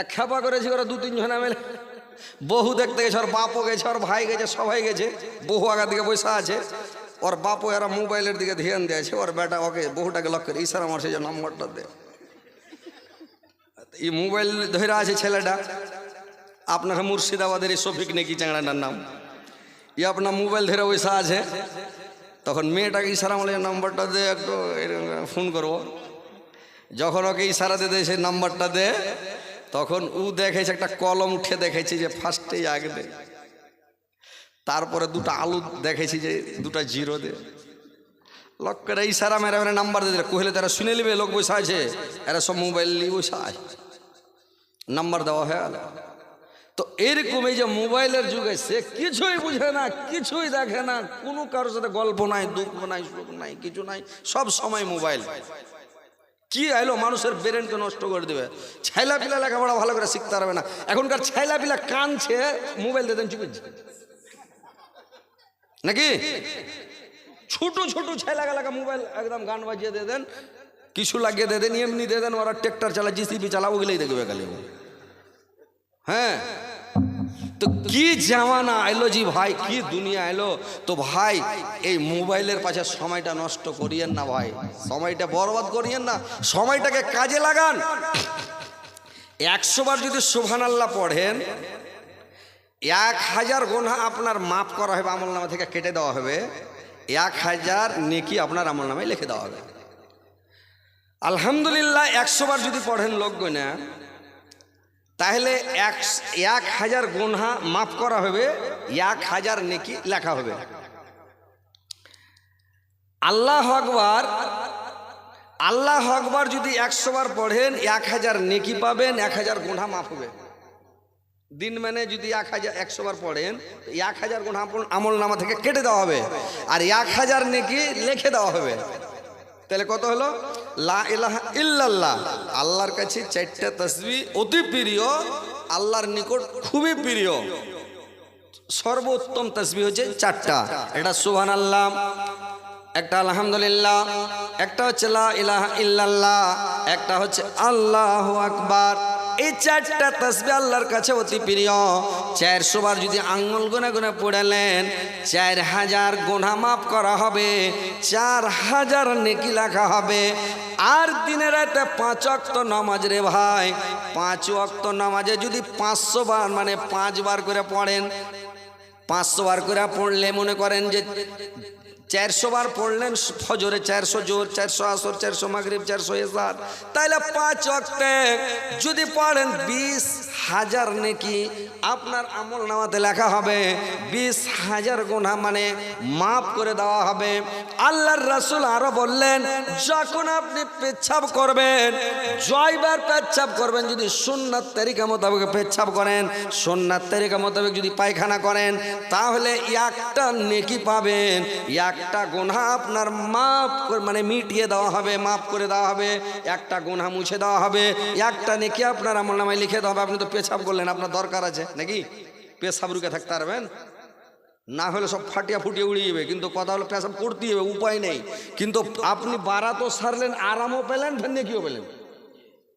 এক খেপা করেছি ওরা দু তিনজন মিলে। বহু দেখতে গেছে, ওর বাপও গেছে, ওর ভাই গেছে, সবাই গেছে। বহু আগা দিকে বসে আছে। ওর বাপও এরা মোবাইলের দিকে ধ্যান দিয়েছে, ওর বেটা ওকে, বহুটাকে লক্ষ্য করে ইসারা আমার সেই নম্বরটা দে। এই মোবাইল ধরে আছে ছেলেটা। আপনার মুর্শিদাবাদের এই শফিক নাকি চ্যাংড়াটার নাম। ই আপনার মোবাইল ধরে বসে আছে। তখন মেয়েটাকে ইশারা বলে নাম্বারটা দে, একটু ফোন করব। যখন ওকে ইশারা দেয় সেই নাম্বারটা দে। তখন উ দেখেছে, একটা কলম উঠে দেখেছি যে ফার্স্টেই আগে দে তারপরে দুটো আলু দেখেছি যে দুটো জিরো দে লোকের ইশারা মেরে মেরে নাম্বার দিয়ে দিলে। কহিলে, তারা শুনে নিবে, লোক বসে আছে? এরা সব মোবাইল নিয়ে বসে আছে। নাম্বার দেওয়া হয়ে গেল। তো এরকম এই যে মোবাইলের যুগে সে কিছুই বুঝে না, কিছুই দেখে না, কোনো কারোর সাথে গল্প নাই, দুঃখ নাই, সুখ নাই, কিছু নাই, সব সময় মোবাইল। কি আইলো? মানুষের ব্রেনকে নষ্ট করে দেবে। ছাইলা পিলা লেখাপড়া ভালো করে শিখতে পারবে না। এখনকার ছাইলা পিলা কানছে মোবাইল দেন চুপিচ্ছে নাকি? ছোট ছোট ছেলে গেলাকে মোবাইল একদম গান বাজিয়ে দিয়ে দেন, কিছু লাগিয়ে দিয়ে দেন, এমনি দিয়ে দেন, ওরা ট্রেক্টর চালা জিসিপি চালা ওগুলোই দেখবে খালি। হ্যাঁ? তো কি জামানা এলো জি ভাই? কি দুনিয়া এলো তো ভাই, এই মোবাইলের পাশে সময়টা নষ্ট করিয়েন না ভাই। সময়টা বরবাদ করিয়েন না। সময়টাকে কাজে লাগান। একশো বার যদি সোভান আল্লাহ পড়েন, এক হাজার গোনা আপনার মাফ করা হবে, আমল নামা থেকে কেটে দেওয়া হবে। এক হাজার নেকি আপনার আমল নামায় লিখে দেওয়া হবে। আলহামদুলিল্লাহ, একশো বার যদি পড়েন লোক গোনা তাহলে এক এক হাজার গোনা মাফ করা হবে, এক হাজার নেকি লেখা হবে। আল্লাহ আকবার আল্লাহ আকবার যদি একশো বার পড়েন, এক হাজার নেকি পাবেন, এক হাজার গোনা মাফ হবে। দিন মানে যদি এক হাজার, একশো বার পড়েন, এক হাজার গুণ আমল নামা থেকে কেটে দেওয়া হবে। আর এক হাজার নেকি লিখে দেওয়া হবে। তাহলে কত হলো? লা ইলাহা আল্লাহর কাছে চারটা তসবি অতি প্রিয়, আল্লাহর নিকট খুবই প্রিয়। সর্বোত্তম তসবি হচ্ছে চারটা। এটা সুহান আল্লাহ একটা আলহামদুলিল্লাহ, একটা হচ্ছে লা ইলাহা ইল্লাল্লাহ, একটা হচ্ছে আল্লাহ আকবার। এই চারটা তসবি আল্লাহর কাছে অতি প্রিয়। চারশো বার যদি আঙ্গুল গুনে গুনে পড়ালেন চার হাজার গোনা মাফ করা হবে, চার হাজার নেকি লেখা হবে। আর দিনে রাতে পাঁচ অক্ত নামাজ রে ভাই, পাঁচ অক্ত নামাজে যদি পাঁচশো বার মানে পাঁচবার করে পড়েন, পাঁচশো বার করে পড়লে মনে করেন যে চারশো বার পড়লেন ফজরে, চারশো জোর চারশো আসর, চারশো মাগরিব, চারশো এসার তাইলে পাঁচ অক্টে যদি পড়েন বিশ হাজার নেকি, আপনার আমল নামাতে লেখা হবে, বিশ হাজার গোনা মানে মাফ করে দেওয়া হবে। আল্লাহর রাসুল আরও বললেন, যখন আপনি পেচ্ছাপ করবেন, জয়বার পেচ্ছাপ করবেন, যদি সুন্নাত তারিকা মোতাবেক পেচ্ছাপ করেন, সুন্নাত তারিকা মোতাবেক যদি পায়খানা করেন, তাহলে একটা নেকি পাবেন একটা গোনা আপনার করে- মানে মিটিয়ে দেওয়া হবে মাফ করে দেওয়া হবে, একটা গোনা মুছে দেওয়া হবে, একটা নেকি আপনার আমল নামায় লিখে দেওয়া হবে। আপনি তো পেছাব করলেন, আপনার দরকার আছে, নাকি? পেশাব রুকে থাকতে পারবেন? না হলে সব ফাটিয়া ফুটিয়ে উড়িয়ে যাবে, কিন্তু কথা হলো পেশাব করতেই হবে, উপায় নেই। কিন্তু আপনি বারাতও সারলেন, আরামও পেলেন নেকিও পেলেন।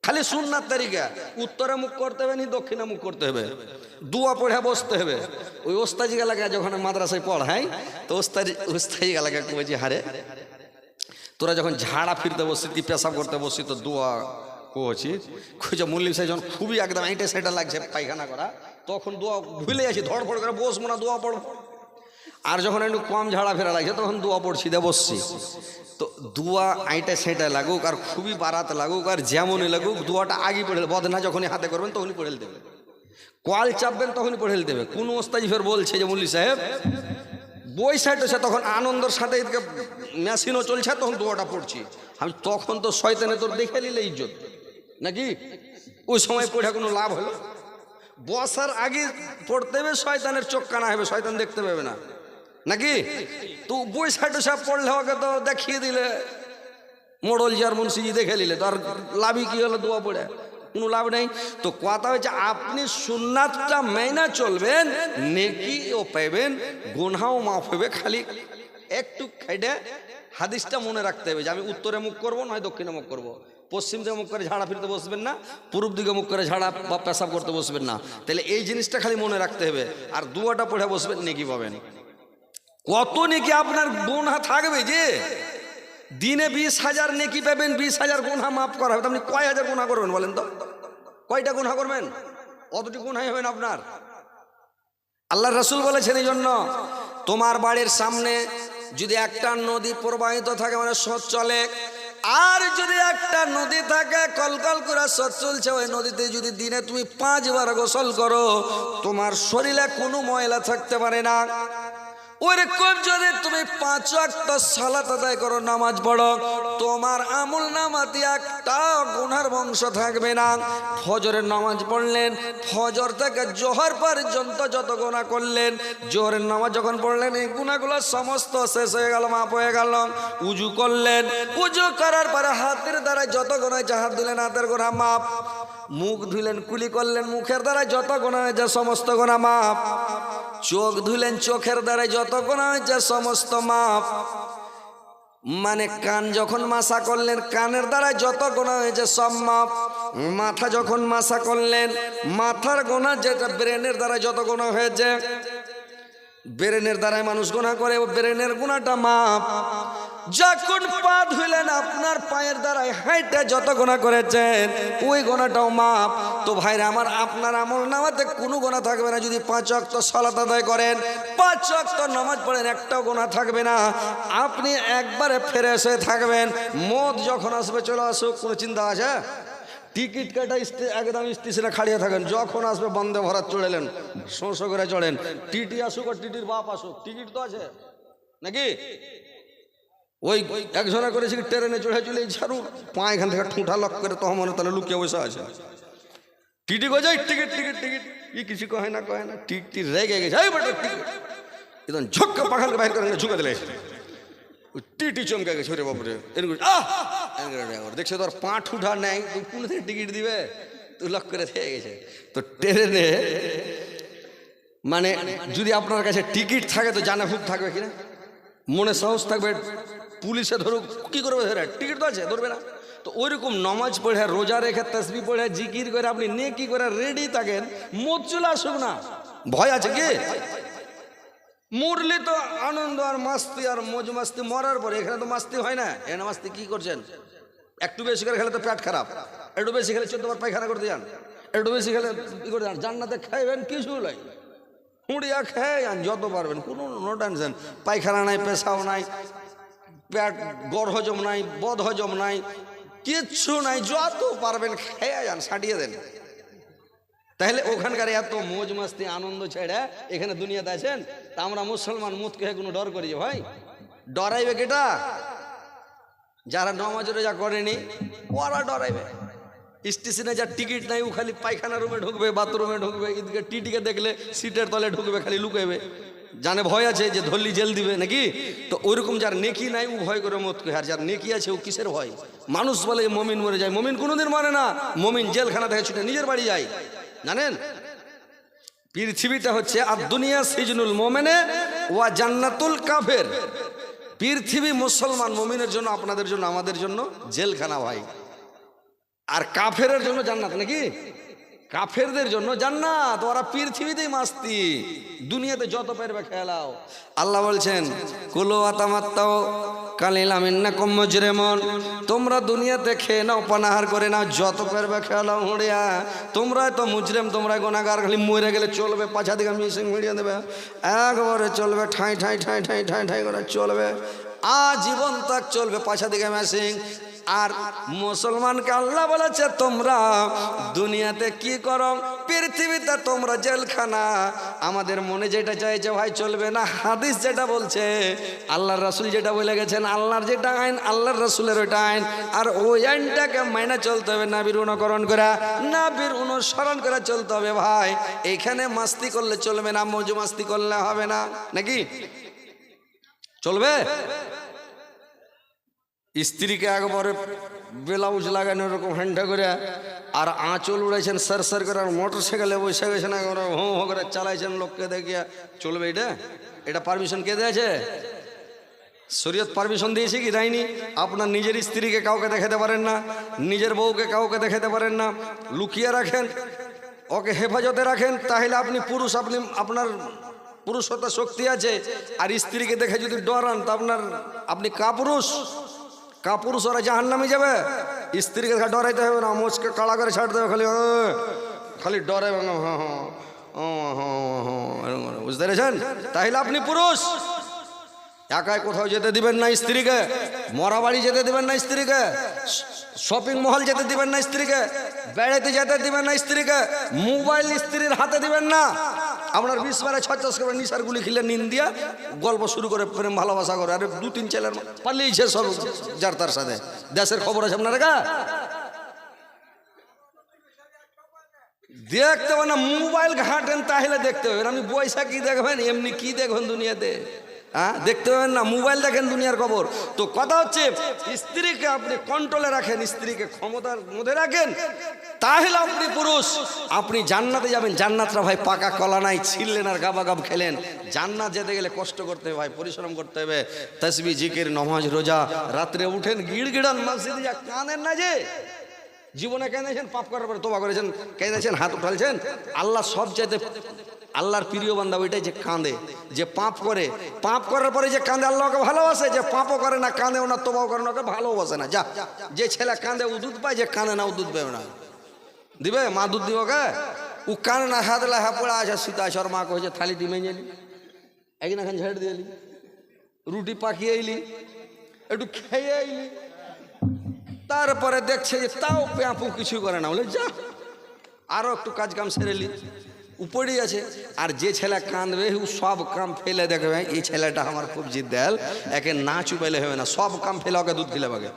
খালি সুন্নার তারিকা উত্তরে মুখ করতে হবে নি, দক্ষিণে মুখ করতে হবে। দুয়া পড়ে বসতে হবে। ওই ওস্তাজি গালাকে যখন মাদ্রাসায় পড়াই তো ওস্তাজি ওস্তাজি গালাকে বলছি, হারে তোরা যখন ঝাড়া ফিরতে বসছি তুই পেশাব করতে বসছি তো দোয়া কোচি খুঁজে মুল্লি সাহেব যখন খুবই একদম আইটে সেটা লাগছে, পায়খানা করা, তখন দোয়া ভুলে যাচ্ছি, ধড়ফড় করে বসবো না, দোয়া পড়ব। আর যখন একটু কম ঝাড়া ফেরা লাগছে, তখন দোয়া পড়ছি, দে বসছি। তো দোয়া আইটা সেটা লাগুক, আর খুবই বারাত লাগুক, আর যেমনই লাগুক, দোয়াটা আগে পড়ে বদনা যখনই হাতে করবেন, তখনই পড়ে দেবে। কল চাপবেন, তখনই পড়ে দেবে। কোন ওস্তাজি ফের বলছে যে মুল্লি সাহেব, বই সাইড হচ্ছে তখন আনন্দর সাথে মেশিনও চলছে তখন দোয়াটা পড়ছি। আমি তখন তো শয়তানে তোর দেখে নিলে ইজ্জত। নাকি? ওই সময় পড়ে কোনো লাভ হলো? বসার আগে পড়তে হবে, শয়তানের চোখ কানা হবে, শয়তান দেখতে পাবে না। নাকি? তো বই সাইড সব পড়লে ওকে তো দেখিয়ে দিলে। মোড়ল যার মুন্সিজি দেখে নিলে তো আর লাভই কি হলো দোয়া পড়ে? কোনো লাভ নেই। তো কথা হচ্ছে আপনি সুন্নাতটা মেনা চলবেন নেকিও পাইবেন, গুনহাও মাফ হবে খালি। একটু খাইডে হাদিসটা মনে রাখতে হবে যে আমি উত্তরে মুখ করব, নয় দক্ষিণে মুখ করব। পশ্চিম দিকে মুখ করে ঝাড়া ফিরতে বসবেন না, পূর্ব দিকে মুখ করে ঝাড়া বা পেশাব করতে বসবেন না। তাহলে এই জিনিসটা খালি মনে রাখতে হবে। আর দুয়াটা পড়ে বসবেন, নেকি পাবেন। কত নেকি আপনার গুণা থাকবে যে? দিনে বিশ হাজার নেকি পাবেন, বিশ হাজার গুণা মাফ করা হবে। আপনি কয় হাজার গুণা করবেন বলেন তো? কয়টা গুণা করবেন? অতটি গুণাই হবেন আপনার। আল্লাহ রসুল বলেছেন এই জন্য তোমার বাড়ির সামনে যদি একটা নদী প্রবাহিত থাকে মানে স্রোত চলে, আর যদি একটা নদী থাকে, কলকল করে স্রোত চলছে, ওই নদীতে যদি দিনে তুমি পাঁচবার গোসল করো, তোমার শরীরে কোনো ময়লা থাকতে পারে না। ওরকম যদি তুমি পাঁচ ওয়াক্ত সালাত আদায় করো, নামাজ পড়ো, তোমার আমল নামাতে একটা গুনার বংশ থাকবে না। ফজরের নামাজ পড়লেন, ফজর থেকে জোহর পর্যন্ত যত গুণা করলেন, জোহরের নামাজ যখন পড়লেন, এই গুণাগুলো সমস্ত শেষ হয়ে গেল মাপ হয়ে গেল। উজু করলেন, উজু করার পরে হাতের দ্বারা যত গুণা হয়েছে, হাত দিলেন হাতের গোনা মাপ মুখ ধুলেন, কুলি করলেন, মুখের দ্বারা যত গোনা হয়েছে, সমস্ত গোনা মাপ চোখ ধুলেন চোখের দ্বারা যত গোনা হয়েছে সমস্ত মাপ। মানে কান যখন মাসা করলেন, কানের দ্বারা যত গোনা হয়েছে সব মাপ। মাথা যখন মাসা করলেন, মাথার গোনা যেটা ব্রেনের দ্বারা যত গোনা হয়েছে, ব্রেনের দ্বারাই মানুষ গোনা করে, ব্রেনের গোনাটা মাপ। যখন পা ধুইলেন, আপনার পায়ের দ্বারাই হাইটে যত গোনা করেছেন, ওই গোনাটাও মাপ তো ভাইরা, আমার আপনার আমল নামাতে কোনো গোনা থাকবে না। যদি পাঁচ অক্ত সালাত আদায় করেন, পাঁচ অক্ত নামাজ পড়েন, একটাও গোনা থাকবে না। আপনি একবারে ফেরে এসে থাকবেন। মদ যখন আসবে, চলে আসুক, কোনো চিন্তা আছে? টিকিট কাটা একদম স্টেশনে খাড়িয়ে থাকেন। যখন আসবে, বন্দে ভরাত চড়েলেন শোঁসো করে চড়েন। টিটি আসুক আর টিটির বাপ আসুক। টিকিট তো আছে। নাকি? ওই একজনা করেছি কি ট্রেনে চড়ে চলে ছাড়ু পা এখান থেকে ঠুঁটা লক করে তো মনে তাহলে লুকিয়ে বসে আছে। টিটি গো যাই টিকিট টিকিট টিকিট। ই কিছু কহে না কহে না টিকটি রেগে গেছে। টিকিট একদম ঝক্কা পাখানকে বাইর করে ঝুঁকে দিলে। টিটি চমকে গেছে রে বাপরে। দেখছে তোর পা ঠুঠা নেই তুই কোন থেকে টিকিট দিবে? তুই লক করে থেকে গেছে। তো ট্রেনে মানে যদি আপনার কাছে টিকিট থাকে, তো জানা ফুক থাকবে কিনা? মনে সাহস থাকবে? পুলিশে ধরুক, কি করবে ধরে? টিকিট তো আছে, ধরবে না। তো ওইরকম নমাজ পড়ে, রোজা রেখে তসবি পড়ে, জিকির করে, আপনি নে কি করে রেডি থাকেন মত চলে আসুক না। ভয় আছে কি? মরলে তো আনন্দ আর মাস্তি আর মজ মাস্তি মরার পরে, এখানে তো মাস্তি হয় না। এখানে মাস্তি কি করছেন? একটু বেশি করে খেলে তো পেট খারাপ। একটু বেশি খেলে চোদ্দবার পায়খানা করতে যান। একটু বেশি খেলে কি করে যান। জান্নাতে খাইবেন কিছু নাই হুঁড়িয়া খেয়ে যান, যত পারবেন। কোনো নো টেনশন পায়খানা নাই, পেশাও নাই। পেট গড় হজম নাই বদ হজম নাই, কিচ্ছু নাই, যত পারবেন খেয়ে যান, সাটিয়ে দেন। তাহলে ওখানকার এত মোজ মাস্তি আনন্দ ছেড়ে এখানে দুনিয়াতে আছেন, তা আমরা মুসলমান মুখ কে কোনো ডর করি ভাই, ডরাইবে কেটা? যারা নমাজ রোজা করেনি, ওরা ডরাইবে। স্টেশনে যার টিকিট নাই, ও খালি পায়খানা রুমে ঢুকবে, বাথরুমে ঢুকবে এদিকে টিটিকে দেখলে সিটের তলে ঢুকবে, খালি লুকাইবে। জানে ভয় আছে যে ধরলি জেল দিবে নাকি তো ওইরকম যার নেকি নাই ও ভয় করে মত আর যার নেকি আছে ও কিসের ভয় মানুষ বলে মমিন মরে যায় মমিন কোনোদিন মানে না মমিন জেলখানা থেকে ছুটে নিজের বাড়ি যায় জানেন পৃথিবীটা হচ্ছে আর দুনিয়া সিজনুল মোমেনে ওয়া জান্নাতুল কাফের। পৃথিবী মুসলমান মমিনের জন্য, আপনাদের জন্য, আমাদের জন্য জেলখানা ভাই। আর কাফেরের জন্য জান্নাত নাকি? কাফেরদের জন্য জান্নাত, ওরা পৃথিবীতেই মাস্তি। দুনিয়াতে যত পারবে খেলাও। আল্লাহ বলছেন, কুলো আতামাত্তাও কালিলাম ইন্নাকুম মুজরিমুন। তোমরা দুনিয়াতে খেয়ে নাও, পানাহার করে নাও, যত পারবে খেলাও হুড়িয়া। তোমরা তো মুজরিম তোমরা গোনাগার খালি মরে গেলে চলবে, পাছা দিকে মিশিং মিডিয়ে দেবে। একবারে চলবে, ঠাই ঠাই ঠাই ঠাই ঠাই ঠাই করে চলবে। আজীবন তাক চলবে, পাছা দিকে মেশিং আর মুসলমানকে আল্লাহ বলেছে, তোমরা দুনিয়াতে কি করো? পৃথিবীতে তোমরা জেলখানা। আমাদের মনে যেটা চাইছে, ভাই, চলবে না। হাদিস যেটা বলছে, আল্লাহর রাসুল যেটা বলে গেছেন, আল্লাহর যেটা আইন, আল্লাহর রাসুলের ওইটা আইন। আর ওই আইনটাকে মাইনা চলতে হবে, নাবির অনুকরণ করা, নাবির অনুসরণ করে চলতে হবে, ভাই। এখানে মাস্তি করলে চলবে না, মজু মাস্তি করলে হবে না, নাকি? চলবে? স্ত্রীকে একবারে ব্লাউজ লাগানো এরকম হ্যান্ডা করে আর আঁচল উড়াইছেন সার সার করে, আর মোটর সাইকেলে বসে গেছেন, একবারে হো হো করে চালাইছেন লোককে দেখিয়া। চলবে এটা? এটা পারমিশন কে দিয়েছে? শরীয়ত পারমিশন দিয়েছে কি? দেয়নি। আপনার নিজের স্ত্রীকে কাউকে দেখাতে পারেন না, নিজের বউকে কাউকে দেখাতে পারেন না। লুকিয়ে রাখেন, ওকে হেফাজতে রাখেন, তাহলে আপনি পুরুষ, আপনি, আপনার পুরুষতার শক্তি আছে। আর স্ত্রীকে দেখে যদি ডরান, তা আপনার, আপনি কাপুরুষ। কাপুরুষ ওরা জাহান নামে যাবে। স্ত্রীকে ডরাইতে হবে না, মোচকে কাড়া করে ছাড়তে হবে খালি খালি ডরে হ্যাঁ হ্যাঁ হ্যাঁ হ্যাঁ বুঝতে পেরেছেন? তাহলে আপনি পুরুষ। একাই কোথাও যেতে দিবেন না স্ত্রীকে। মরা বাড়ি যেতে দিবেন না স্ত্রীকে। শপিং মহল যেতে দিবেন না স্ত্রীকে। বেড়াতে যেতে দিবেন না স্ত্রীকে। মোবাইল স্ত্রীর হাতে দিবেন না। আপনার বিশ বারে ছত্রিশ করে নিশার গুলি খেলে নিন দিয়া গল্প শুরু করে ভালোবাসা করে। আরে দু তিন ছেলের পালিয়েছে সব যার তার সাথে। দেশের খবর আছে আপনার গা দেখতে পাবেন না, মোবাইল ঘাটেন তাহলে দেখতে পাবেন আমি পয়সা কি দেখবেন, এমনি কি দেখবেন দুনিয়াতে? হ্যাঁ দেখতে পাবেন না, মোবাইল দেখেন দুনিয়ার খবর। তো কথা হচ্ছে, স্ত্রীকে আপনি কন্ট্রোলে রাখেন, স্ত্রীকে ক্ষমতার মধ্যে রাখেন, তাহলে আপনি পুরুষ। আপনি জান্নাতে যাবেন, জান্নাতরা ভাই পাকা কলা নাই ছিললেন আর গাবা গাব খেলেন। জান্নাত যেতে গেলে কষ্ট করতে হবে ভাই পরিশ্রম করতে হবে। তসবি, জিকির, নমাজ, রোজা, রাত্রে উঠেন গিড় গিড়ান মসজিদে যা কাঁদেন না যে। জীবনে কেঁদেছেন, পাপ করার পরে তোবা করেছেন, কেঁদেছেন, হাত উঠালছেন। আল্লাহ সব চাইতে আল্লাহর প্রিয় বান্দা ওইটাই যে কাঁদে, যে পাপ করে। পাপ করার পরে যে কাঁদে আল্লাহকে ভালোবাসে, যে পাপও করে না, কাঁদেও না, তোবাও করে না ভালোবাসে না। যা, যে ছেলে কাঁদে, ও দুধ পায়, যে কাঁদে না, ও দুধ পাবে না। দিবে? মা দুধ দিব কে ও কানে না, হাত লা পড়া আছে, সীতা আছে ওর মা কহেছে থালি ডিমে গেলি একদিন এখন ঝেড়ে দিলি রুটি পাকিয়ে এলি। একটু খেয়ে এলি। তারপরে দেখছে যে তাও পেঁপু কিছু করে না। বলে, যা আরও একটু কাজ কাম সেরেলি উপরেই আছে। আর যে ছেলে কাঁদবে, ও সব কাম ফেলে দেখবে, এই ছেলেটা আমার খুব জিদ দেল একে না চুপাইলে হবে না, সব কাম ফেলে ওকে দুধ খেলে বাগে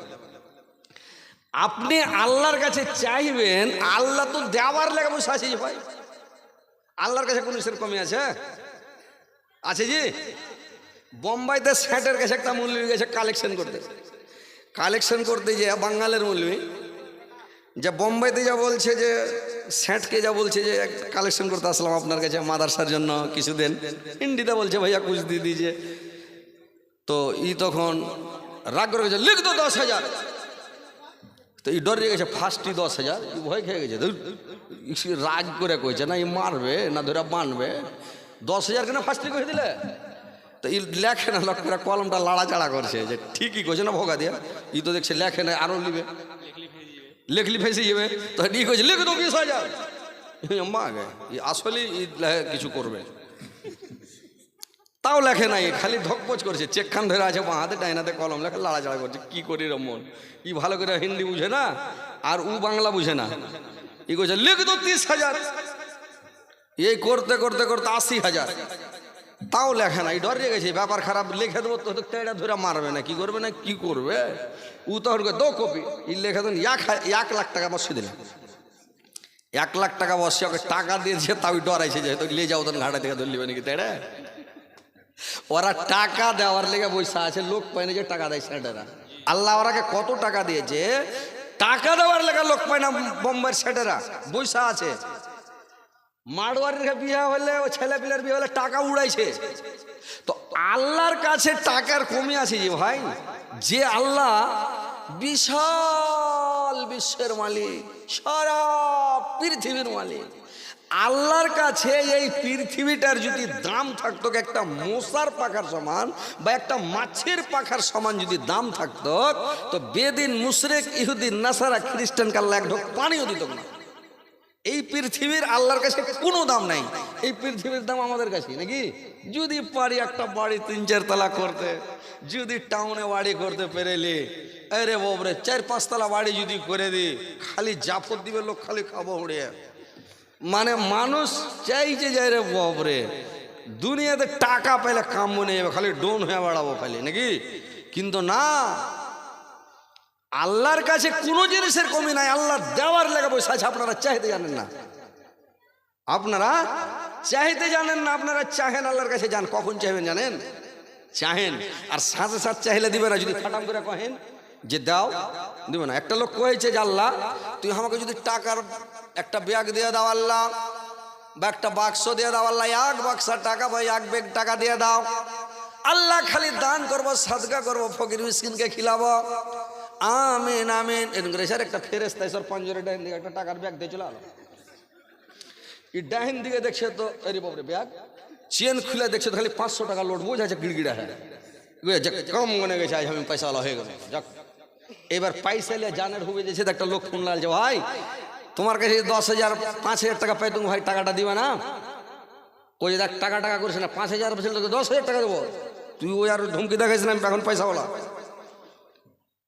আপনি আল্লাহর কাছে চাইবেন, আল্লাহ তো দেওয়ার লেগে বসে ভাই। আল্লাহর কাছে কোনো সেরকমই আছে। আছে জি? বোম্বাইতে স্যাটের কাছে একটা মূল্য গেছে, কালেকশন করতে। কালেকশন করতে যে বাঙ্গালের মূল্যী যে বোম্বাইতে যা বলছে যে স্যাটকে যা বলছে যে কালেকশন করতে আসলাম আপনার কাছে মাদারসার জন্য কিছু দেন হিন্দিতে বলছে, ভাইয়া কুচ দিয়ে দিয়েছে। তো ই তখন রাগ করে গেছে লিখ তো দশ হাজার। তো ই ডরে গেছে ফার্স্টই দশ হাজার। ভয় খেয়ে গেছে রাগ করে কইছে না, ই মারবে না ধরে বানবে। দশ হাজার কেন ফার্স্টই কয়ে দিলে? তো ই লেখে না লোকেরা কলমটা লাড়াচাড়া করছে যে ঠিকই কইছে না, ভোগা দিয়া। ই তো দেখছে, লেখে না আরও লিবে। লেখলি ফেসে যাবে তো ই কইছে লিখে তো বিশ হাজার মা গে আসলে কিছু করবে তাও লেখে নাই খালি ধকপচ করছে চেকখান ধরে আছে বাঁ হাতে ডাইনাতে কলম লেখা লাড়াচাড়া করছে কি করি রমন ই ভালো করে হিন্দি বুঝে না আর উ বাংলা বুঝে না ই কইছে লেখ তো তিরিশ হাজার এই করতে করতে করতে আশি হাজার তাও লেখে না ডরিয়ে গেছে, ব্যাপার খারাপ, লিখে দেবো তো তেড়া ধরে মারবে না, কি করবে না, কি করবে? উ তখন দো কপি, ই লেখে দেন, এক লাখ টাকা বসে দিলে এক লাখ টাকা বসে ওকে টাকা দিয়েছে তাও ডরাইছে, যে তো লিয়ে যাও তখন ঘাটা থেকে ধরলিবে নাকি তেড়ে ওরা টাকা দেওয়ার লেগে বৈশা আছে, লোক পায় না যে টাকা দেয় সেটারা। আল্লাহ ওরাকে কত টাকা দিয়েছে? টাকা দেওয়ার লেগে লোক পায় না বোম্বাইয়ের সেটেরা বৈশা আছে। মারোয়ারির বিয়ে হলে, ও ছেলে পিলের বিয়ে হলে টাকা উড়াইছে। তো আল্লাহর কাছে টাকার কমে আছে যে ভাই, যে আল্লাহ বিশাল বিশ্বের মালিক, সারা পৃথিবীর মালিক। আল্লাহর কাছে এই পৃথিবীটার যদি দাম থাকতো, একটা মশার পাখার সমান বা একটা মাছের পাখার সমান যদি দাম থাকতো, তো বেদিন মুশরেক, ইহুদিন, নাসারা, খ্রিস্টান কাল্লা এক ঢোক পানিও দিত না। এই পৃথিবীর আল্লাহর কাছে কোনো দাম নাই। এই পৃথিবীর দাম আমাদের কাছে, নাকি? যদি পারি একটা বাড়ি তিন চার তলা করতে, যদি টাউনে বাড়ি করতে পেরেলি, আরে বাবরে চার পাঁচতলা বাড়ি যদি করে দি, খালি জাফর দিবে লোক, খালি খাব উড়িয়ে মানে মানুষ চাইছে যাই রে বাবরে দুনিয়াতে টাকা পেলে কাম মনে যাবে খালি ডোন হয়ে বেড়াবো খালি, নাকি? কিন্তু না আল্লাহর কাছে কোনো জিনিসের কমি নাই আল্লাহ দেওয়ার লেগে বসে আছে, আপনারা চাইতে জানেন না। আপনারা চাইতে জানেন না, আপনারা চাহেন আল্লাহর কাছে যান, কখন চাইবেন জানেন? চাহেন, আর সাথে সাথে চাইলে দিবে না, যদি ফাটাম করে কহেন যে দাও, দিবে না। একটা লোক কয়েছে যে, আল্লাহ, তুই আমাকে যদি টাকার একটা ব্যাগ দিয়ে দাও, আল্লাহ, বা একটা বাক্স দিয়ে দাও, আল্লাহ, এক বাক্সার টাকা ভাই এক ব্যাগ টাকা দিয়ে দাও। আল্লাহ খালি দান করব সাদকা করব, ফকির মিসকিনকে খিলাবো। আমিন আমিন। এরকম করে স্যার একটা ফেরেস্তা স্যার পঞ্জরে ডাইন দিকে একটা টাকার ব্যাগ দিয়ে চলে আলো। এই ডাইন দিকে দেখছে তো এরি বাবরে ব্যাগ। চেন খুলে দেখছে তো খালি পাঁচশো টাকা লোড বোঝাচ্ছে গিড়গিড়া হ্যাঁ। কম মনে গেছে, আজ আমি পয়সাওয়ালা হয়ে গেল যাক, এবার পয়সা নিয়ে জানের হুবে দিয়েছে তো একটা লোক ফোন লাগছে ভাই, তোমার কাছে দশ হাজার, পাঁচ হাজার টাকা পাই, তুমি ভাই টাকাটা দিবে না? ওই দেখ, টাকা টাকা করিস না, পাঁচ হাজার দশ হাজার টাকা দেবো। তুই ওই আর ধমকি দেখাইছ না, আমি এখন পয়সাওয়ালা।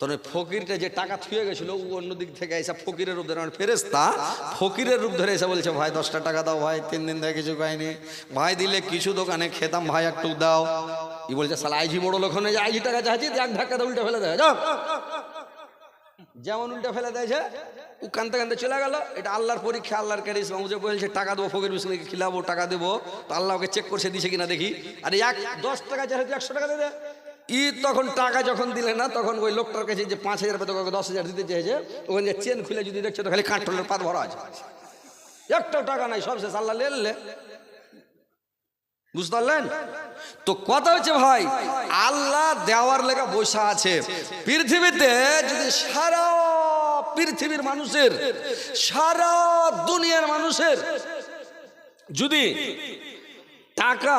ওই ফকিরটা যে টাকা থুয়ে গেছিল, ও অন্য দিক থেকে এসে ফকিরের রূপ ধরে ফেরেস্তা ফকিরের রূপ ধরে এসে বলছে, ভাই, দশটা টাকা দাও, ভাই, তিন দিন থেকে কিছু পাইনি ভাই, দিলে কিছু দোকানে খেতাম, ভাই, একটু দাও। ই বলছে, সালা, আইজি বড় লোক যে আইজি টাকা চাচ্ছি এক ধাক্কা দিয়ে উল্টে ফেলে দেয় যাও। যেমন উল্টে ফেলে দিয়েছে ও কানতে কানতে চলে গেল। এটা আল্লাহর পরীক্ষা, আল্লাহর ক্যারিস যে বলছে, টাকা দেবো, ফকির বিষ্ণুকে খিলাবো, টাকা দেবো। তো আল্লাহ ওকে চেক করছে, দিছে কিনা দেখি। আর, এক, দশ টাকা চাইছে একশো টাকা দেবে ই তখন টাকা যখন দিলে না, তখন ওই লোকটার কাছে যে পাঁচ হাজার পেতে দশ হাজার দিতে চেয়েছে, ওখানে যে চেন খুলে যদি দেখছ, তো খালি কাঠলের পাত ভরা আছে। একটাও টাকা নাই, সব শেষ, আল্লাহ লেলে বুঝতে পারলেন? তো কথা হচ্ছে ভাই, আল্লাহ দেওয়ার লেখা বসা আছে। পৃথিবীতে যদি সারা পৃথিবীর মানুষের, সারা দুনিয়ার মানুষের যদি টাকা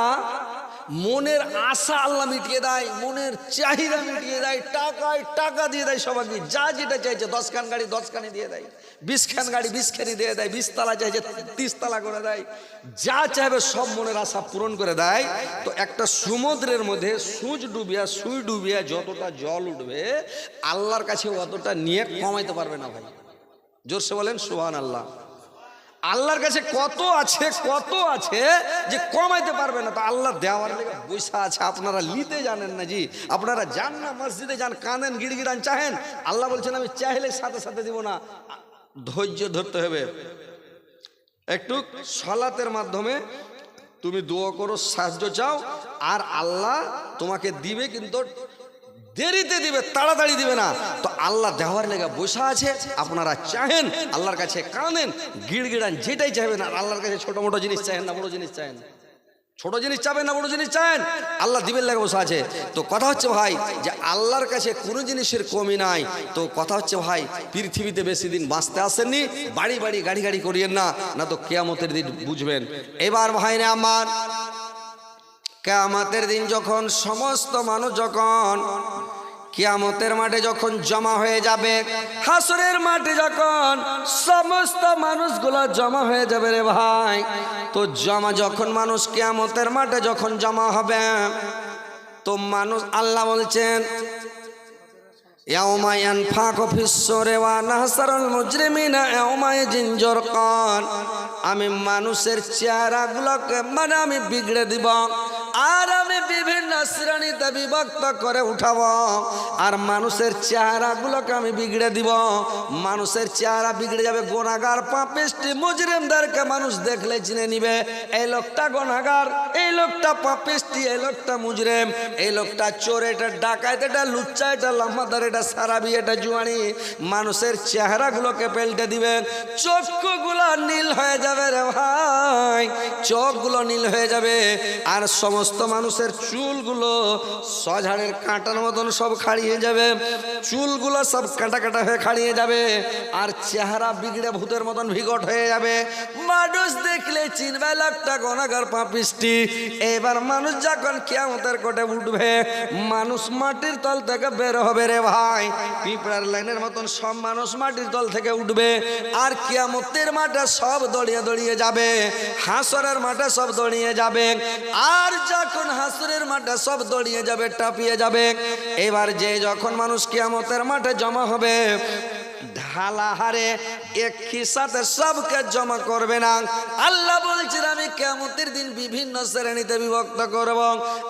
মনের আশা আল্লাহ মিটিয়ে দেয়, মনের চাহিদা মিটিয়ে দেয়, টাকায় টাকা দিয়ে দেয় সবাইকে, যা যেটা চাইছে দশ খান গাড়ি দশ খানি দিয়ে দেয় বিশ খান গাড়ি বিশ খানি দিয়ে দেয় বিশ তালা চাইছে তিরিশ তালা করে দেয়, যা চাইবে সব মনের আশা পূরণ করে দেয়। তো একটা সমুদ্রের মধ্যে সূচ ডুবিয়া সুই ডুবিয়া যতটা জল উঠবে, আল্লাহর কাছে অতটা নিয়ে কমাইতে পারবে না ভাই। জোরসে বলেন সুহান আল্লাহ আল্লাহর কাছে কত আছে কত আছে যে কমাইতে পারবে না। তো আল্লাহ দেওয়ার লেগে বৈশা আছে, আপনারা নিতে জানেন না জি। আপনারা যান না, মসজিদে যান কাঁদেন গিড়গিড়ান, চাহেন। আল্লাহ বলছেন, আমি চাইলে সাথে সাথে দিব না। ধৈর্য ধরতে হবে। একটু সলাতের মাধ্যমে তুমি দোয়া করো, সাহায্য চাও, আর আল্লাহ তোমাকে দিবে কিন্তু দেরিতে দিবে, তাড়াতাড়ি দিবে না। তো আল্লাহ দেওয়ার লেগে বসা আছে, আপনারা চাহেন, আল্লাহর কাছে কাঁদেন, গিড়গিড়ান, যেটাই চাইবেন, আর আল্লাহর কাছে ছোট মোটো জিনিস চাহেন না, বড় জিনিস চাহেন ছোট জিনিস চাবেন না, বড় জিনিস চান আল্লাহ দিবেন লাগে বসে আছে। তো কথা হচ্ছে ভাই, যে আল্লাহর কাছে কোনো জিনিসের কমি নাই। তো কথা হচ্ছে ভাই, পৃথিবীতে বেশি দিন বাঁচতে আসেননি, বাড়ি বাড়ি গাড়ি গাড়ি করিয়েন না না তো কেয়ামতের দিন বুঝবেন। এবার ভাই না আমার কেয়ামতের দিন যখন সমস্ত মানুষ যখন কিয়ামতের মাঠে যখন জমা হয়ে যাবে, হাসরের মাঠে যখন সমস্ত মানুষগুলো জমা হয়ে যাবে রে ভাই, তো জমা যখন মানুষ কিয়ামতের মাঠে যখন জমা হবে, তো মানুষ আল্লাহ বলছেন আমি মানুষের চেহারাগুলোকে মানে আমি বিগড়ে দিব। আর আমি বিভিন্ন শ্রেণীতে বিভক্ত করে উঠাবো। আর মানুষের চেহারাগুলোকে আমি বিগড়ে দিব। মানুষের চেহারা বিগড়ে যাবে গোনাগার পাপিষ্টি মুজরিমদেরকে মানুষ দেখলে চিনে নিবে। এই লোকটা গোনাগার, এই লোকটা পাপিষ্টি, এই লোকটা মুজরিম, এই লোকটা চোর, এটা ডাকাত, এটা লুচ্চা, এটা লাম্বাদার, এটা সারাবি, এটা জুয়ানি। মানুষের চেহারাগুলোকে পেল্টে দিবে। চক্ষুগুলো নীল হয়ে যাবে রে ভাই। চোখগুলো নীল হয়ে যাবে আর সমস্ত মানুষের চুলগুলো সঝাড়ের কাঁটার মতন সব খাড়িয়ে যাবে। চুলগুলো সব কাঁটা কাটা হয়ে খাড়িয়ে যাবে আর চেহারা বিগড়ে ভূতের মতন ভিগট হয়ে যাবে। মানুষ দেখলে চিনবে লোকটা গনাগার পাপিষ্টি। এবার মানুষ যখন কেমতের কোটে উঠবে, মানুষ মাটির তল থেকে বের হবে রে ভাই। পিঁপড়ার লাইনের মতন সব মানুষ মাটির তল থেকে উঠবে আর কিয়ামতের মাঠে সব দড়িয়ে দড়িয়ে যাবে। হাসরের মাঠে সব দড়িয়ে যাবে। আর যখন হাসরের মাঠে সব দড়িয়ে যাবে, টাপিয়ে যাবে। এবার যে যখন মানুষ কিয়ামতের মাঠে জমা হবে ঢালা হারে একই সাথে সবকে জমা করবে না। আল্লাহ বলছেন, আমি কেমতের দিন বিভিন্ন শ্রেণীতে বিভক্ত করব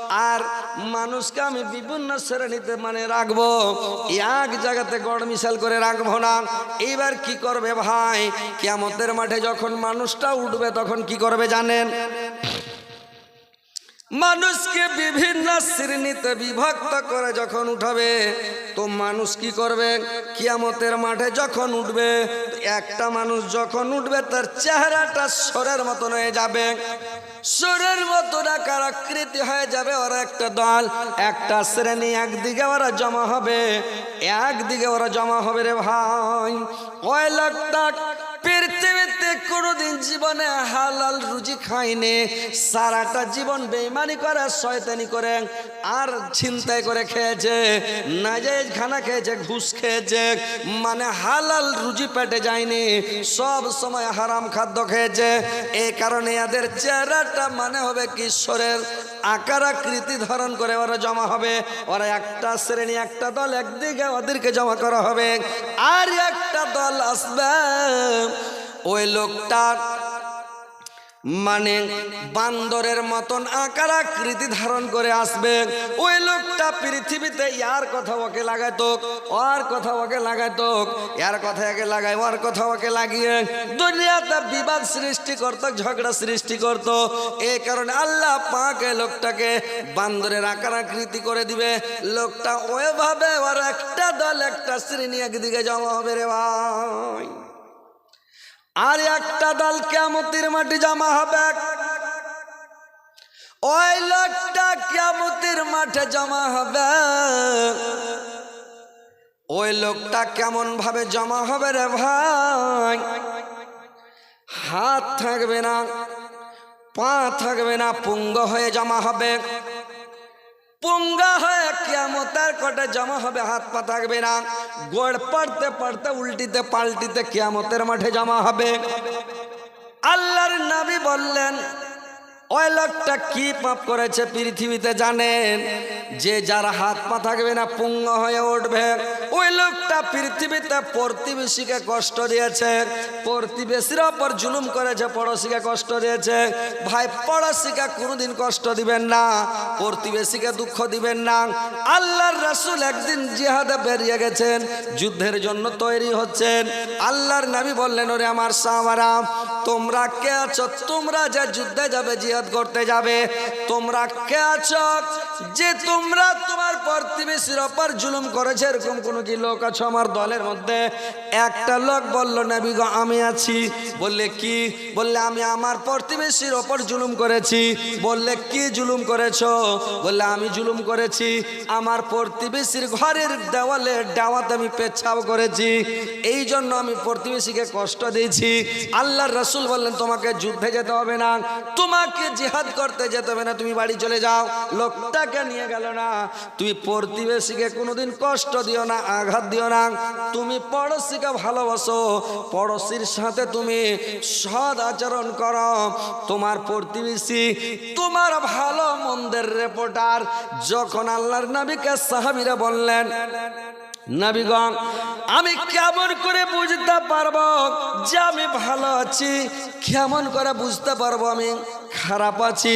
আর মানুষকে আমি বিভিন্ন শ্রেণীতে মানে রাখব। এক জায়গাতে গড় মিশাল করে রাখব না। এইবার কি করবে ভাই? কেমতের মাঠে যখন মানুষটা উঠবে তখন কি করবে জানেন? মানুষকে বিভিন্ন শ্রেণীতে বিভক্ত করে যখন উঠাবে, তো মানুষ কি করবে? কিয়ামতের মাঠে যখন উঠবে একটা মানুষ যখন উঠবে, তার চেহারাটা সরের মতন হয়ে যাবে। সরের মতন আকার আকৃতি হয়ে যাবে ওরা একটা দল। একটা শ্রেণি একদিকে ওরা জমা হবে, একদিকে ওরা জমা হবে রে ভাই। ওই লোকটা পৃথিবীতে কোনোদিন জীবনে হালাল রুজি খাইনি। সারাটা জীবন বেইমানি করে, শয়তানি করে, আর ছিনতাই করে খেয়েছে নাজাইজ খানা খেয়েছে, ঘুষ খেয়েছে মানে হালাল রুজি পেটে যায়নি, সব সময় হারাম খাদ্য খেয়েছে। এই কারণে এদের চেহারাটা মানে হবে কিশোরের আকার আকৃতি ধারণ করে ওরা জমা হবে। ওরা একটা শ্রেণি, একটা দল, একদিকে ওদেরকে জমা করা হবে। আর একটা দল আসবে। ওই লোকটার মানে বান্দরের মতন আকার আকৃতি ধারণ করে আসবে। ওই লোকটা পৃথিবীতে ইয়ার কথা ওকে লাগাইতো, ওর কথা ওকে লাগাইতো, ইয়ার কথা একে লাগাই, ওর কথা ওকে লাগিয়ে দুনিয়াতে বিবাদ সৃষ্টি করত, ঝগড়া সৃষ্টি করত। এই কারণে আল্লাহ পাকে লোকটাকে বান্দরের আকার আকৃতি করে দিবে। লোকটা ওইভাবে ওর একটা দল, একটা শ্রেণি একদিকে জমা হবে রে ভাই। আর একটা দল কেমতির মাটি জমা হবে। ওই লোকটা কেমতির মাঠে জমা হবে। ওই লোকটা কেমন ভাবে জমা হবে রে ভাই? হাত থাকবে না, পা থাকবে না, পুঙ্গ হয়ে জমা হবে। পুঙ্গা হয়ে কিয়ামতের কটে জমা হবে, হাত পা থাকবে না। গোড় পড়তে পড়তে, উল্টিতে পাল্টিতে কেয়ামতের মাঠে জমা হবে। আল্লাহর নাবি বললেন, ওই লোকটা কি পাপ করেছে পৃথিবীতে জানেন? যে যার হাত পা থাকবে না, পুঙ্গ হয়ে উঠবে। ওই লোকটা পৃথিবীতে প্রতিবেশীকে কষ্ট দিয়েছে। প্রতিবেশীর ওপর জুলুম করেছে পড়োশিকে কষ্ট দিয়েছে। ভাই, পড়োশিকে কোনোদিন কষ্ট দিবেন না। প্রতিবেশীকে দুঃখ দিবেন না। আল্লাহর রাসূল একদিন জিহাদে বেরিয়ে গেছেন, যুদ্ধের জন্য তৈরি হচ্ছেন। আল্লাহর নবী বললেন, ওরে আমার সাহাবারা, তোমরা কে আছো? তোমরা যে যুদ্ধে যাবে, জিহাদ করতে যাবে, তোমরা কে আছো? যে তোমরা তোমার প্রতিবেশীর ওপর জুলুম করেছে, এরকম কোনো কি লোক আছো আমার দলের মধ্যে? একটা লোক বলল, নবী গো, আমি আছি। বললে, কি? বললে, আমি আমার প্রতিবেশীর ওপর জুলুম করেছি। বললে, কি জুলুম করেছ? বললে, আমি জুলুম করেছি। আমার প্রতিবেশীর ঘরের দেওয়ালে ডাওয়াতে আমি পেচ্ছাও করেছি। এই জন্য আমি প্রতিবেশীকে কষ্ট দিয়েছি। আল্লাহর রসুল বললেন, তোমাকে যুদ্ধে যেতে হবে না। তোমাকে জিহাদ করতে যেতে হবে না। তুমি বাড়ি চলে যাও। লোকটাকে নিয়ে গেল না। তুমি প্রতিবেশীকে কোনোদিন কষ্ট দিও না, আঘাত দিও না। তুমি পড়োশিকে ভালোবাসো, পড়োশির সাথে তুমি সদ আচরণ করো। তোমার প্রতিবেশী তোমার ভালো মন্দের রেপোর্টার যখন আল্লাহর নবীকে সাহাবিরা বললেন নাবিগণ, আমি কেমন করে বুঝতে পারব যে আমি ভালো আছি? কেমন করে বুঝতে পারব আমি? খারাপ আছি?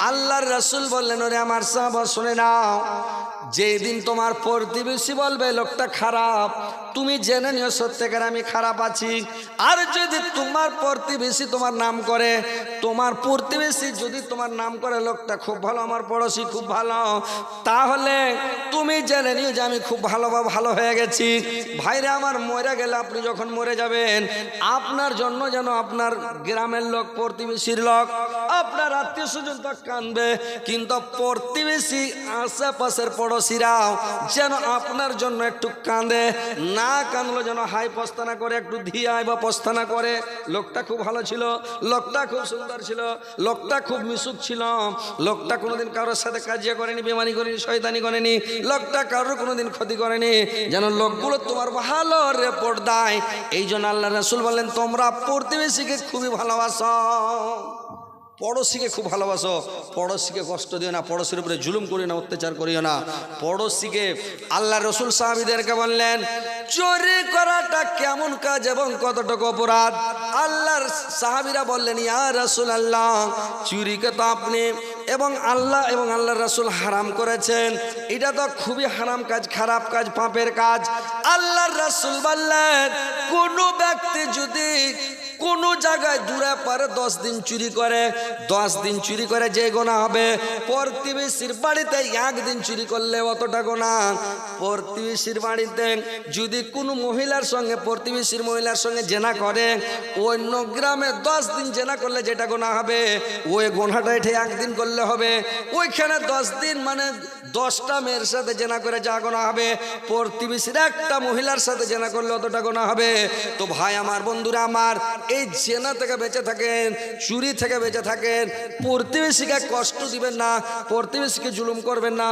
আল্লাহর রসুল বললেন, ওরে আমার সাহাব, শুনে নাও। যেই দিন তোমার প্রতিবেশী বলবে, লোকটা খারাপ তুমি জেনে নিও, সত্যিকার আমি খারাপ আছি। আর যদি তোমার প্রতিবেশী তোমার নাম করে, তোমার প্রতিবেশী যদি তোমার নাম করে, লোকটা খুব ভালো, আমার পড়োশি খুব ভালো, তাহলে তুমি জেনে নিও যে আমি খুব ভালো বা ভালো হয়ে গেছি। ভাইরে, আমার মরে গেলে আপনি যখন মরে যাবেন, আপনার জন্য যেন আপনার গ্রামের লোক, প্রতিবেশীর লোক, আপনার আত্মীয় স্বজন তো কানবে, কিন্তু প্রতিবেশী আশেপাশের পড়োশিরাও যেন আপনার জন্য একটু কাঁদে। না কানলো যেন হাই পস্তানা করে, একটু ধিয়ায় বা পস্তানা করে। লোকটা খুব ভালো ছিল, লোকটা খুব সুন্দর ছিল, লোকটা খুব মিশুক ছিল। লোকটা কোনোদিন কারোর সাথে কাজিয়া করেনি, বেমানি করেনি, শয়তানি করেনি। লোকটা কারোর কোনোদিন ক্ষতি করেনি। যেন লোকগুলো তোমার ভালো রেপোর্ট দেয় এই জন্য আল্লাহ রসুল বললেন, তোমরা প্রতিবেশীকে খুবই ভালোবাসো। পড়োশিকে খুব ভালোবাসো। পড়োশিকে কষ্ট দিও না, পড়োশির উপরে জুলুম করিও না, অত্যাচার করিও না। পড়োশিকে আল্লাহ রসুল সাহাবিদেরকে বললেন, চুরি করাটা কেমন কাজ এবং কতটুকু অপরাধ? আল্লাহর সাহাবিরা বললেন, ইয়া রসুল আল্লাহ চুরিকে তো আপনি এবং আল্লাহ এবং আল্লাহ রসুল হারাম করেছেন। এটা তো খুবই হারাম কাজ, খারাপ কাজ, পাপের কাজ। আল্লাহর রসুল বললেন, কোনো ব্যক্তি যদি কোনো জায়গায় দূরে পারে দশ দিন চুরি করে, দশ দিন চুরি করে যে গোনা হবে। প্রতিবেশীর বাড়িতে একদিন চুরি করলে অতটা গোনা। প্রতিবেশীর বাড়িতে যদি কোনো মহিলার সঙ্গে, প্রতিবেশীর মহিলার সঙ্গে জেনা করে, অন্য গ্রামে দশ দিন জেনা করলে যেটা গোনা হবে, ওই গোনাটা এঠে একদিন করলে হবে। ওইখানে দশ দিন মানে দশটা মেয়ের সাথে জেনা করে যা গোনা হবে, প্রতিবেশীর একটা মহিলার সাথে জেনা করলে অতটা গোনা হবে। তো ভাই আমার, বন্ধুরা আমার, এই জেনা থেকে বেঁচে থাকেন, চুরি থেকে বেঁচে থাকেন, প্রতিবেশীকে কষ্ট দিবেন না, প্রতিবেশীকে জুলুম করবেন না।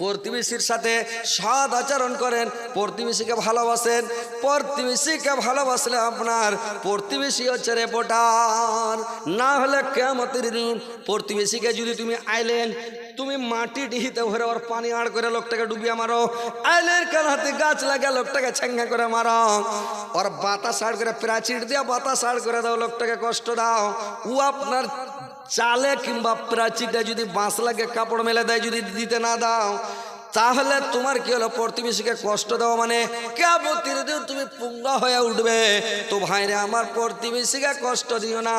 প্রতিবেশীর সাথে সৎ আচরণ করেন, প্রতিবেশীকে ভালোবাসেন, প্রতিবেশীকে ভালোবাসলে আপনার প্রতিবেশী হচ্ছে রেপোটার না হলে কেমতের দিন প্রতিবেশীকে যদি তুমি আইলেন তুমি মাটি ডিহিতে ভরে ওর পানি আড় করে লোকটাকে ডুবিয়ে মারো। আইলের কাল হাতে গাছ লাগা লোকটাকে ছেঙ্গা করে মারো। ওর বাতাস আড় করে প্রাচীর দিয়ে বাতাস আড় করে দাও, লোকটাকে কষ্ট দাও। ও আপনার চালে কিংবা প্রাচীরটা যদি বাঁশ লাগে কাপড় মেলে দেয়, যদি দিতে না দাও, তাহলে তোমার কি হলো? প্রতিবেশীকে কষ্ট দেওয়া মানে দিন তুমি পুঙ্গা হয়ে উঠবে। তো ভাইরে, আমার প্রতিবেশীকে কষ্ট দিও না।